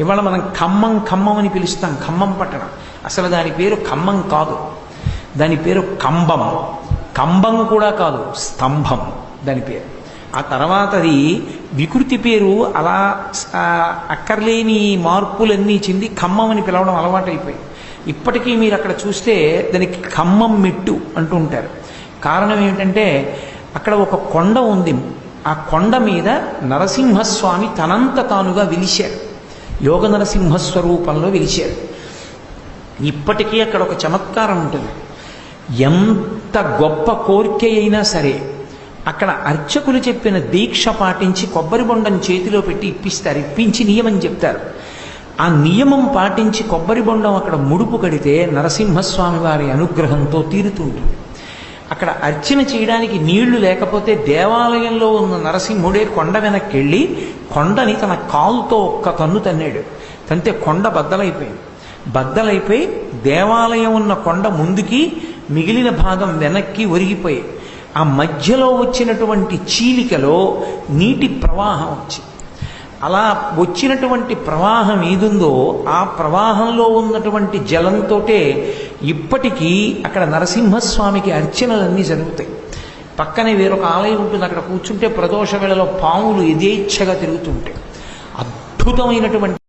ఇవాళ మనం ఖమ్మం ఖమ్మం అని పిలుస్తాం ఖమ్మం పట్టణం. అసలు దాని పేరు ఖమ్మం కాదు. దాని పేరు కంబం కంబం కూడా కాదు స్తంభం దాని పేరు. ఆ తర్వాత అది వికృతి పేరు అలా అక్కర్లేని మార్పులన్నీ చెంది ఖమ్మం అని పిలవడం అలవాటైపోయింది. ఇప్పటికీ మీరు అక్కడ చూస్తే దానికి ఖమ్మం మెట్టు అంటూ ఉంటారు. కారణం ఏమిటంటే అక్కడ ఒక కొండ ఉంది. ఆ కొండ మీద నరసింహస్వామి తనంత తానుగా విలిశారు. యోగ నరసింహస్వరూపంలో వెలిశారు ఇప్పటికీ అక్కడ ఒక చమత్కారం ఉంటుంది. ఎంత గొప్ప కోరిక అయినా సరే అక్కడ అర్చకులు చెప్పిన దీక్ష పాటించి కొబ్బరి బొండను చేతిలో పెట్టి ఇప్పిస్తారు. ఇప్పించి నియమం చెప్తారు. ఆ నియమం పాటించి కొబ్బరి బొండం అక్కడ ముడుపు కడితే నరసింహస్వామి వారి అనుగ్రహంతో తీరుతుంటుంది. అక్కడ అర్చన చేయడానికి నీళ్ళు లేకపోతే దేవాలయంలో ఉన్న నరసింహుడే కొండ వెనక్కి వెళ్ళి కొండని తన కాలుతో ఒక్క కన్ను తన్నాడు. తంతే కొండ బద్దలైపోయింది. బద్దలైపోయి దేవాలయం ఉన్న కొండ ముందుకి మిగిలిన భాగం వెనక్కి ఒరిగిపోయి ఆ మధ్యలో వచ్చినటువంటి చీలికలో నీటి ప్రవాహం వచ్చింది అలా వచ్చినటువంటి ప్రవాహం ఏదుందో ఆ ప్రవాహంలో ఉన్నటువంటి జలంతోటే ఇప్పటికీ అక్కడ నరసింహస్వామికి అర్చనలన్నీ జరుగుతాయి. పక్కనే వేరొక ఆలయం ఉంటుంది అక్కడ కూర్చుంటే ప్రదోష వేళలో పాములు యథేచ్ఛగా తిరుగుతుంటాయి అద్భుతమైనటువంటి